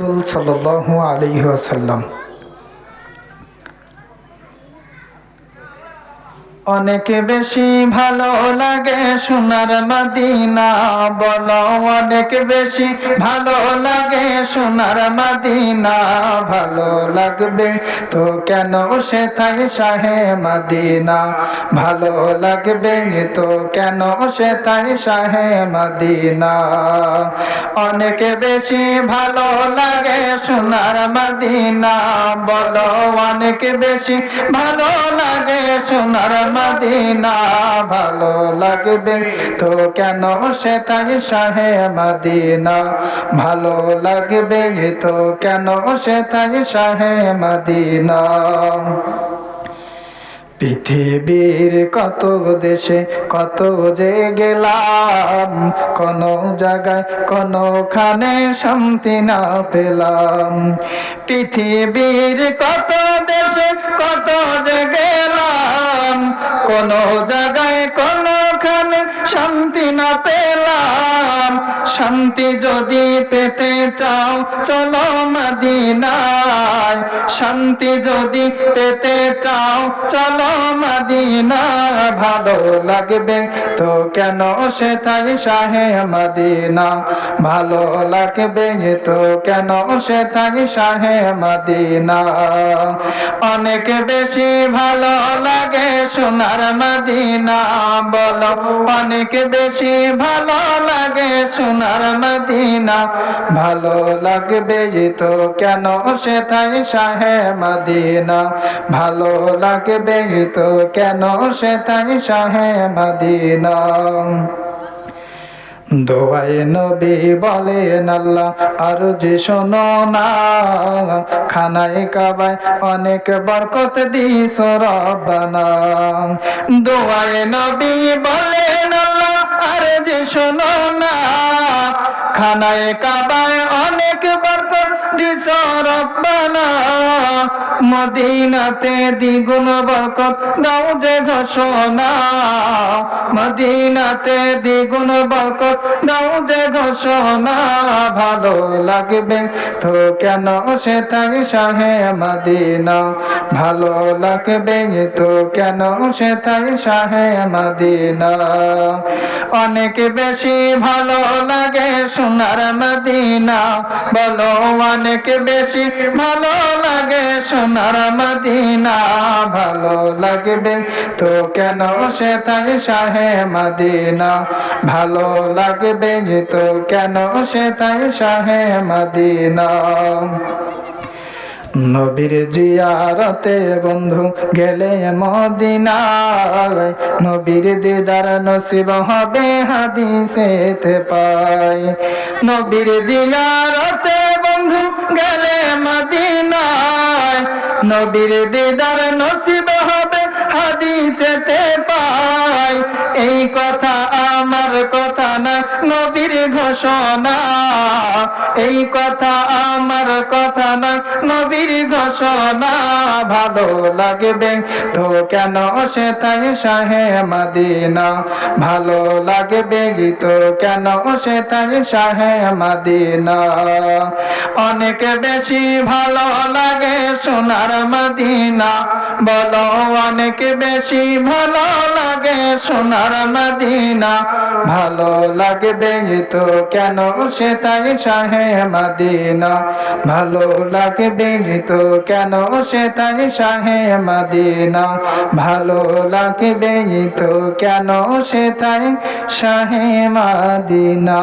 রসুল সাল্লাল্লাহু আলাইহি ওয়াসাল্লাম। অনেক বেশি ভালো লাগে সোনার মাদিনা, বলো অনেক বেশি ভালো লাগে সোনার মাদিনা, ভালো লাগবে তো কেন সে থাই শাহে মাদিনা? ভালো লাগবে তো কেন সে তাই শাহে মাদিনা? অনেক বেশি ভালো লাগে সোনার মাদিনা, বলো অনেক বেশি ভালো লাগে সোনার মদিনা ভালো লাগবে? তো কেন সে তাই শাহে মদিনা? ভালো লাগবে? তো কেন সে তাই শাহে মদিনা? পৃথিবীর কত দেশে কত যে গেলাম, কোন জায়গায় কোনখানে শান্তি না পেলাম। পৃথিবীর কত কোন জায়গায় কোনখানে শান্তি না পেলাম। শান্তি যদি পেতে চাও, চলো মদিনায়। শান্তি যদি পেতে চাও, চলো মদিনা ভালো লাগবে তো কেন সে তাই শাহে মদিনা? ভালো লাগবে তো কেন সে তাই শাহে মদিনা? অনেক বেশি ভালো লাগে সোনার মদিনা বলো, অনেক বেশি ভালো লাগে সোনার মদিনা। ভালো লাগবে তো কেন সে তাই সাহে মদিনা? ভালো লাগবে তো কেন সে তাই সাহে মদিনা? দোয়াই নবী বলেন আল্লাহ, আর যে শোনো না, খানায় কাবায় অনেক বরকত দিস রব্বানা। দোয়াই নবী বলেন আল্লাহ, আর যে শোনো না, খানায় কাবায় অনেক বরকত দিস রব্বানা। মদিনাতে দ্বিগুণ বরকত দাও যে ঘোষণা মদিনাতে দ্বিগুণ বরকত। দাও যে ঘোষণা, ভালো লাগবে। তো কেন সে তাই শাহে মদিনা? ভালো লাগবে। তো কেন সে তাই শাহে মদিনা? অনেক বেশি ভালো লাগে সোনার মদিনা। বলো, অনেক বেশি ভালো লাগে সোনার মদিনা ভালো লাগবে? তো কেন সে তাই শাহে মদিনা? ভালো লাগবে? তো কেন সে তাই শাহে মদিনা? নবীর জিয়ারতে বন্ধু গেলে মদিনায়। নবীর দিদার নসিব হবে হাদিসেতে পাই নবীর জিয়ারতে নবীর দিদার নসিব হবে হাদিসেতে পাই। এই কথা আমার কথা না নবীর ঘোষণা। এই কথা আমার কথা না নবীর ঘোষণা। ভালো লাগবে তো কেন সে তাই শাহে মদিনা? ভালো লাগবে গীত কেন সে তাই শাহে মদিনা? অনেক বেশি ভালো লাগে সোনার মদিনা। বলো অনেক বেশি ভালো লাগে সোনার মদিনা। ভালো লাগবে তো কেন? সে তাই শাহে মাদিনা। ভালো লাগবে তো কেন? সে তাই শাহে মাদিনা। ভালো লাগবে তো কেন? সে তাই শাহে মদিনা।